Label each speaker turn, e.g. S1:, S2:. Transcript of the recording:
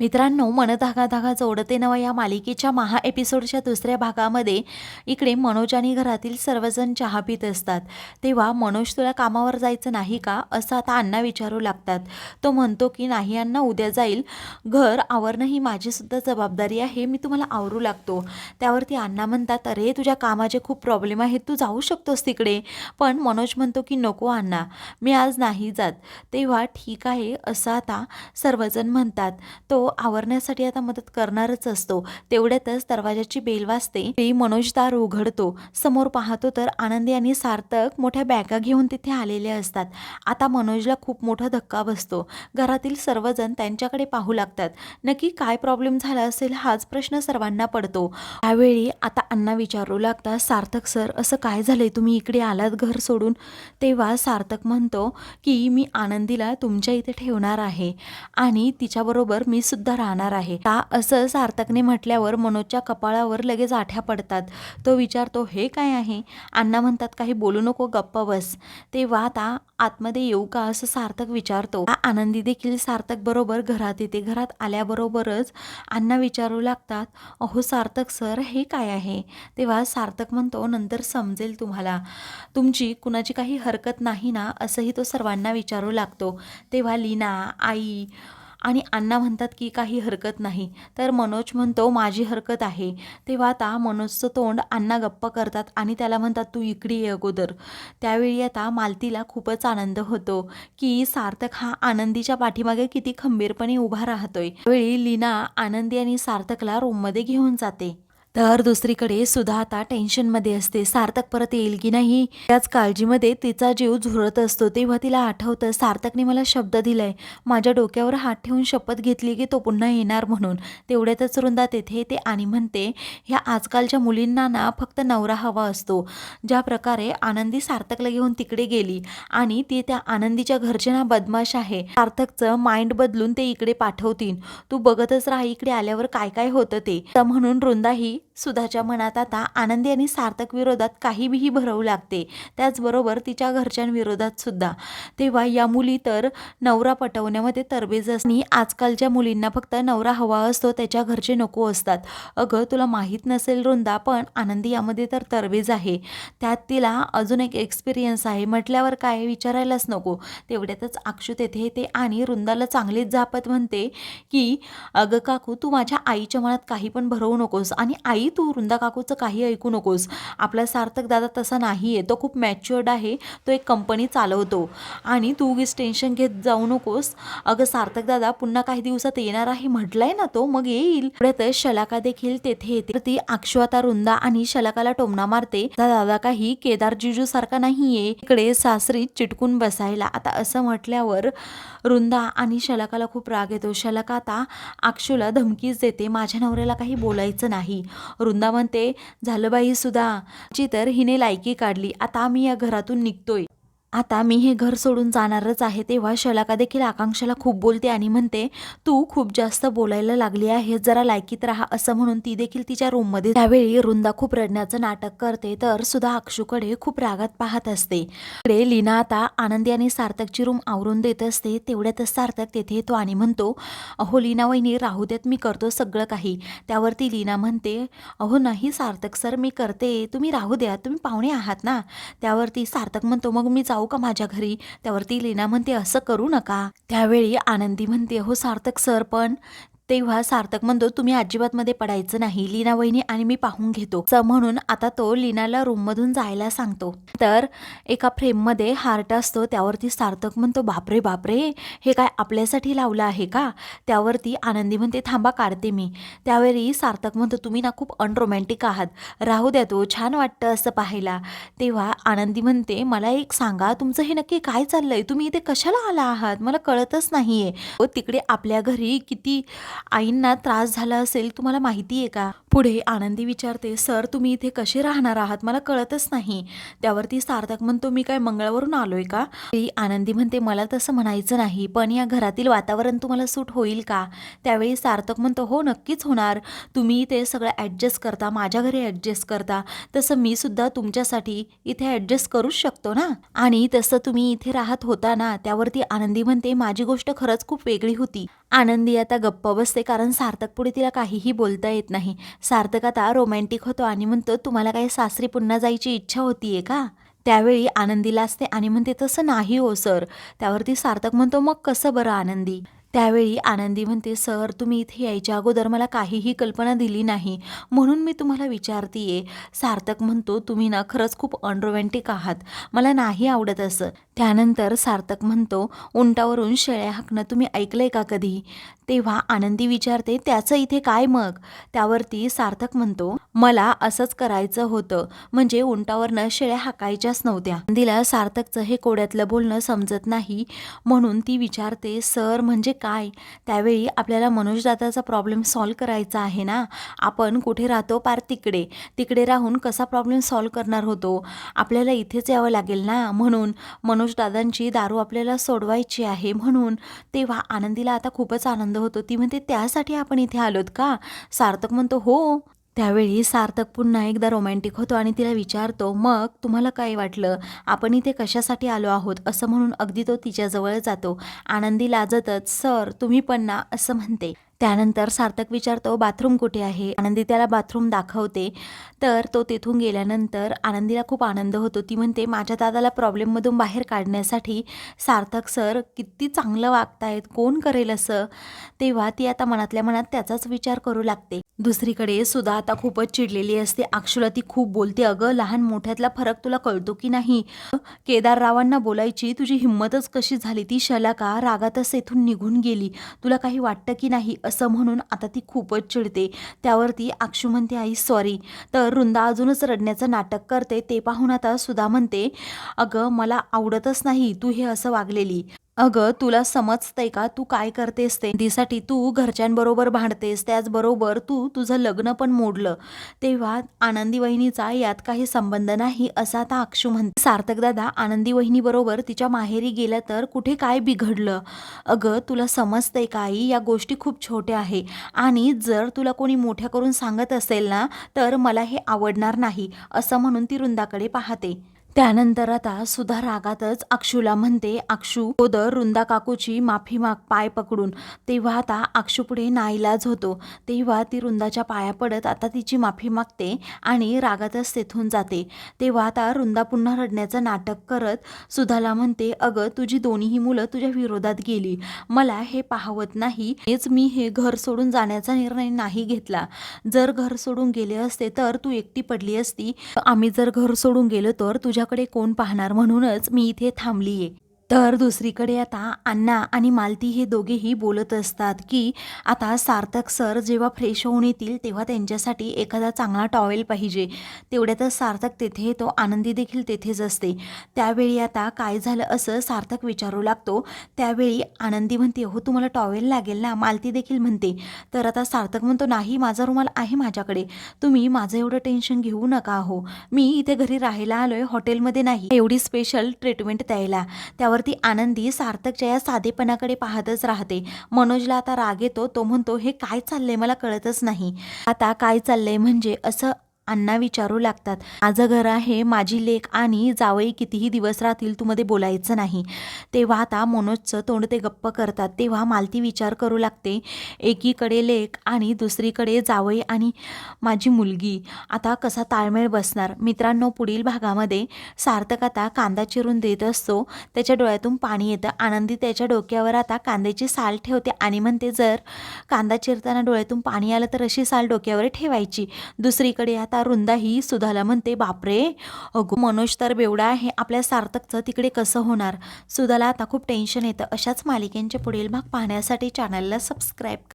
S1: मित्रांनो मन धागा धागा जोडते नवा या मालिकेच्या महा एपिसोडच्या दुसऱ्या भागामध्ये. इकडे मनोज आणि घरातील सर्वजण चहा पित असतात. तेव्हा मनोज तुला कामावर जायचं नाही का? असं आता अण्णा विचारू लागतात. तो म्हणतो की नाही अण्णा उद्या जाईल. घर आवरणं ही माझीसुद्धा जबाबदारी आहे. मी तुम्हाला आवरू लागतो. त्यावरती अण्णा म्हणतात अरे तुझ्या कामाचे खूप प्रॉब्लेम आहेत. तू जाऊ शकतोस तिकडे. पण मनोज म्हणतो की नको अण्णा मी आज नाही जात. तेव्हा ठीक आहे. असं आता सर्वजण म्हणतात. तो आवरण्यासाठी आता मदत करणारच असतो. तेवढ्यातच दरवाजाची बेल वाजते. ती मनोज दार उघडतो. समोर पाहतो तर आनंदी आणि सार्थक मोठ्या बॅगा घेऊन तिथे आलेले असतात. आता मनोजला खूप मोठा धक्का बसतो. घरातील सर्वजण त्यांच्याकडे पाहू लागतात. नक्की काय प्रॉब्लेम झाला असेल हाच प्रश्न सर्वांना पडतो. त्यावेळी आता अण्णा विचारू लागतात सार्थक सर असं काय झालंय? तुम्ही इकडे आलात घर सोडून? तेव्हा सार्थक म्हणतो की मी आनंदीला तुमच्या इथे ठेवणार आहे आणि तिच्याबरोबर मी सुद्धा राहणार आहे. का असं सार्थकने म्हटल्यावर मनोजच्या कपाळावर लगेच आठ्या पडतात. तो विचारतो हे काय आहे? अण्णा म्हणतात काही बोलू नको गप्प बस. तेव्हा आता आतमध्ये येऊ का असं सार्थक विचारतो. आनंदी देखील सार्थक बरोबर घरात येते. घरात आल्याबरोबरच अण्णा विचारू लागतात अहो सार्थक सर हे काय आहे? तेव्हा सार्थक म्हणतो नंतर समजेल तुम्हाला. तुमची कुणाची काही हरकत नाही ना? असंही तो सर्वांना विचारू लागतो. तेव्हा लीना आई आणि अण्णा म्हणतात की काही हरकत नाही. तर मनोज म्हणतो माझी हरकत आहे. तेव्हा आता मनोजचं तोंड अण्णा गप्प करतात आणि त्याला म्हणतात तू इकडे ये अगोदर. त्यावेळी आता मालतीला खूपच आनंद होतो की सार्थक हा आनंदीच्या पाठीमागे किती खंबीरपणे उभा राहतोय. त्यावेळी लीना आनंदी आणि सार्थकला रूममध्ये घेऊन जाते. तर दुसरीकडे सुधा आता टेन्शनमध्ये असते. सार्थक परत येईल की नाही? त्याच काळजीमध्ये तिचा जीव झुरत असतो. तेव्हा तिला आठवतं सार्थकने मला शब्द दिलाय. माझ्या डोक्यावर हात ठेवून शपथ घेतली की तो पुन्हा येणार म्हणून. तेवढ्यातच रुंदा तेथे ते आणि म्हणते ह्या आजकालच्या मुलींना ना फक्त नवरा हवा असतो. ज्या प्रकारे आनंदी सार्थकला घेऊन तिकडे गेली आणि ती त्या आनंदीच्या घरचे ना बदमाश आहे. सार्थकचं माइंड बदलून ते इकडे पाठवतील. तू बघतच राहा इकडे आल्यावर काय काय होतं ते. तर म्हणून रुंदा ही सुधाच्या मनात आता आनंदी आणि सार्थक विरोधात काही भरवू लागते. त्याचबरोबर तिच्या घरच्यांविरोधात सुद्धा. तेव्हा या मुली तर नवरा पटवण्यामध्ये तरबेज असणी. आजकालच्या मुलींना फक्त नवरा हवा असतो त्याच्या घरचे नको असतात. अगं तुला माहीत नसेल रुंदा पण आनंदी यामध्ये तर तरबेज आहे. त्यात तिला अजून एक एक्सपिरियन्स आहे. म्हटल्यावर काय विचारायलाच नको. तेवढ्यातच अक्षू तेथे येते आणि रुंदाला चांगलीच जापत म्हणते की अगं काकू तू माझ्या आईच्या मनात काही पण भरवू नकोस आणि आई तू वृंदा काकूचं काही ऐकू नकोस. आपला सार्थक दादा तसा नाही आहे तो खूप मॅच्युअर्ड आहे. तो एक कंपनी चालवतो. आणि तू उगीच टेन्शन घेत जाऊ नकोस. अगं सार्थक दादा पुन्हा काही दिवसात येणार आहे म्हटलंय ना तो मग येईल. पुढे शलाका देखील तेथे येते. ती अक्षू आता आणि शलाकाला टोमणा मारते. दादा काही केदार जिजू सारखा नाहीये. इकडे सासरी चिटकून बसायला. आता असं म्हटल्यावर रुंदा आणि शलाकाला खूप राग येतो. शलाका आता अक्षूला धमकीच देते. माझ्या नवऱ्याला काही बोलायचं नाही. वृंदा म्हणते झालं बाई सुद्धा ची तर हिने लायकी काढली. आता आम्ही या घरातून निघतोय. आता मी हे घर सोडून जाणारच आहे तेव्हा शलाका देखील आकांक्षाला खूप बोलते आणि म्हणते तू खूप जास्त बोलायला लागली आहे जरा लायकीत राहा असं म्हणून ती देखील तिच्या रूममध्ये त्यावेळी रुंदा खूप रडण्याचं नाटक करते तर सुद्धा अक्षूकडे खूप रागात पाहत असते. इकडे लीना आता आनंदी आणि सार्थकची रूम आवरून देत असते तेवढ्यातच सार्थक तेथे येतो आणि म्हणतो अहो लीना वहिनी राहू देत मी करतो सगळं काही. त्यावरती लीना म्हणते अहो नाही सार्थक सर मी करते तुम्ही राहू द्या तुम्ही पाहुणे आहात ना. त्यावरती सार्थक म्हणतो मग मी जाऊ का माझ्या घरी? त्यावरती लीना म्हणते असं करू नका. त्यावेळी आनंदी म्हणते हो सार्थक सर पण तेव्हा सार्थक म्हणतो तुम्ही अजिबात मध्ये पडायचं नाही. लीना वहिनी आणि मी पाहून घेतो. म्हणून आता तो लीनाला रूममधून जायला सांगतो. तर एका फ्रेममध्ये हार्ट असतो त्यावरती सार्थक म्हणतो बापरे बापरे हे काय आपल्यासाठी लावलं आहे का? त्यावरती आनंदी म्हणते थांबा काढते मी. त्यावेळी सार्थक म्हणतो तुम्ही ना खूप अनरोमॅन्टिक आहात. राहू द्या तो छान वाटतं असं पाहायला. तेव्हा आनंदी म्हणते मला एक सांगा तुमचं हे नक्की काय चाललंय? तुम्ही इथे कशाला आला आहात? मला कळतच नाहीये. व तिकडे आपल्या घरी किती आईंना त्रास झाला असेल तुम्हाला माहिती आहे का? पुढे आनंदी विचारते सर तुम्ही इथे कसे राहणार आहात? मला कळतच नाही. त्यावरती सार्थक म्हणतो मी काय मंगळावरून आलोय का? ती आनंदी म्हणते मला तसं म्हणायचं नाही पण या घरातील वातावरण तुम्हाला सूट होईल का? त्यावेळी सार्थक म्हणतो हो नक्कीच होणार. तुम्ही ते सगळं ॲडजस्ट करता माझ्या घरी ॲडजस्ट करता. तसं मी सुद्धा तुमच्यासाठी इथे ॲडजस्ट करूच शकतो ना? आणि तसं तुम्ही इथे राहत होता ना त्यावरती आनंदी म्हणते माझी गोष्ट खरंच खूप वेगळी होती. आनंदी आता गप्प बसते कारण सार्थक पुढे तिला काहीही बोलता येत नाही. सार्थक आता रोमॅन्टिक होतो आणि म्हणतो तुम्हाला काही सासरी पुन्हा जायची इच्छा होतीये का? त्यावेळी आनंदीला असते आणि म्हणते तसं नाही हो सर त्यावरती सार्थक म्हणतो मग कसं बरं आनंदी? त्यावेळी आनंदी म्हणते सर तुम्ही इथे यायच्या अगोदर मला काहीही कल्पना दिली नाही. म्हणून मी तुम्हाला विचारतीये. सार्थक म्हणतो तुम्ही ना खरंच खूप अनरोमॅन्टिक आहात. मला नाही आवडत असं. त्यानंतर सार्थक म्हणतो उंटावरून शेळ्या हाकणं तुम्ही ऐकलंय का कधी? तेव्हा आनंदी विचारते त्याचं इथे काय मग? त्यावरती सार्थक म्हणतो मला असंच करायचं होतं. म्हणजे उंटावरनं शेळ्या हाकायच्याच नव्हत्या. आनंदीला सार्थकचं हे कोड्यातलं बोलणं समजत नाही. म्हणून ती विचारते सर म्हणजे काय? त्यावेळी आपल्याला मनोजदादाचा प्रॉब्लेम सॉल्व करायचा आहे ना? आपण कुठे राहतो पार तिकडे? तिकडे राहून कसा प्रॉब्लेम सॉल्व करणार होतो? आपल्याला इथेच यावं लागेल ना? म्हणून मनोजदादांची दारू आपल्याला सोडवायची आहे. म्हणून तेव्हा आनंदीला आता खूपच आनंद होतो. ती म्हणते त्यासाठी आपण इथे आलोत का? सार्थक म्हणतो हो. त्यावेळी सार्थक पुन्हा एकदा रोमॅन्टिक होतो आणि तिला विचारतो मग तुम्हाला काय वाटलं? आपण इथे कशासाठी आलो आहोत? असं म्हणून अगदी तो तिच्याजवळ जातो. आनंदी लाजतच सर तुम्ही पण ना असं म्हणते. त्यानंतर सार्थक विचारतो बाथरूम कुठे आहे? आनंदी त्याला बाथरूम दाखवते. तर तो तेथून गेल्यानंतर आनंदीला खूप आनंद होतो. ती म्हणते माझ्या दादाला प्रॉब्लेममधून बाहेर काढण्यासाठी सार्थक सर किती चांगलं वागतायत. कोण करेल असं? तेव्हा ती आता मनातल्या मनात त्याचाच विचार करू लागते. दुसरीकडे सुधा आता खूपच चिडलेली असते. अक्षुला ती खूप बोलते अगं. लहान मोठ्यातला फरक तुला कळतो की नाही? केदाररावांना बोलायची तुझी हिंमतच कशी झाली? ती शलाका रागातच येथून निघून गेली. तुला काही वाटतं की नाही? असं म्हणून आता ती खूपच चिडते. त्यावरती अक्षू म्हणते आई सॉरी तर रुंदा अजूनच रडण्याचं नाटक करते. ते पाहून आता सुधा म्हणते अगं मला आवडतच नाही तू हे असं वागलेली. अगं तुला समजतंय का? तू काय करतेस ते? दिसाठी तू घरच्यांबरोबर भांडतेस त्याचबरोबर तू तुझं लग्न पण मोडलं. तेव्हा आनंदी वहिनीचा यात काही संबंध नाही असा आता अक्षू म्हणते. सार्थकदादा आनंदी वहिनीबरोबर तिच्या माहेरी गेल्या तर कुठे काय बिघडलं? अगं तुला समजतंय का आई? या गोष्टी खूप छोट्या आहे. आणि जर तुला कोणी मोठ्या करून सांगत असेल ना तर मला हे आवडणार नाही असं म्हणून ती वृंदाकडे पाहते. त्यानंतर आता सुधा रागातच अक्षूला म्हणते अक्षू गोदर रुंदा काकूची माफी माग पाय पकडून. तेव्हा आता अक्षू पुढे नाईलाज होतो. तेव्हा ती रुंदाच्या पाया पडत आता तिची माफी मागते आणि रागातच तेथून जाते. तेव्हा आता रुंदा पुन्हा रडण्याचं नाटक करत सुधाला म्हणते अगं तुझी दोन्हीही मुलं तुझ्या विरोधात गेली. मला हे पाहवत नाही. हेच मी हे घर सोडून जाण्याचा निर्णय नाही घेतला. जर घर सोडून गेले असते तर तू एकटी पडली असती. आम्ही जर घर सोडून गेलो तर तुझ्या तुझ्याकडे कोण पाहणार म्हणूनच मी इथे थांबलीये. तर दुसरीकडे आता अण्णा आणि मालती हे दोघेही बोलत असतात की आता सार्थक सर जेव्हा फ्रेश होऊन येतील तेव्हा त्यांच्यासाठी एखादा चांगला टॉवेल पाहिजे. तेवढ्यातच सार्थक तेथे येतो आनंदी देखील तेथेच असते. त्यावेळी आता काय झालं असं सार्थक विचारू लागतो. त्यावेळी आनंदी म्हणते हो तुम्हाला टॉवेल लागेल ना? मालती देखील म्हणते. तर आता सार्थक म्हणतो नाही माझा रुमाल आहे माझ्याकडे. तुम्ही माझं एवढं टेन्शन घेऊ नका हो मी इथे घरी राहायला आलोय हॉटेलमध्ये नाही. एवढी स्पेशल ट्रीटमेंट द्यायला. त्यावर त्यावरती आनंदी सार्थकच्या या साधेपणाकडे पाहतच राहते. मनोजला आता राग येतो तो म्हणतो हे काय चाललंय? मला कळतच नाही. आता काय चाललंय म्हणजे असं अण्णा विचारू लागतात माझं घर आहे माझी लेक आणि जावई कितीही दिवस राहतील तू मध्ये बोलायचं नाही. तेव्हा आता मनोजचं तोंड ते गप्प करतात. तेव्हा मालती विचार करू लागते एकीकडे लेक आणि दुसरीकडे जावई आणि माझी मुलगी. आता कसा ताळमेळ बसणार? मित्रांनो पुढील भागामध्ये सार्थक आता कांदा चिरून देत असतो. त्याच्या डोळ्यातून पाणी येतं. आनंदी त्याच्या डोक्यावर आता कांद्याची साल ठेवते आणि म्हणते जर कांदा चिरताना डोळ्यातून पाणी आलं तर अशी साल डोक्यावर ठेवायची. दुसरीकडे आता आता रुंदा ही सुधाला म्हणते बापरे अगो मनोज तर बेवडा आहे आपल्या सार्थकचं तिकडे कसं होणार? सुधाला आता खूप टेन्शन येतं. अशाच मालिकेंचे पुढील भाग पाहण्यासाठी चॅनलला सबस्क्राईब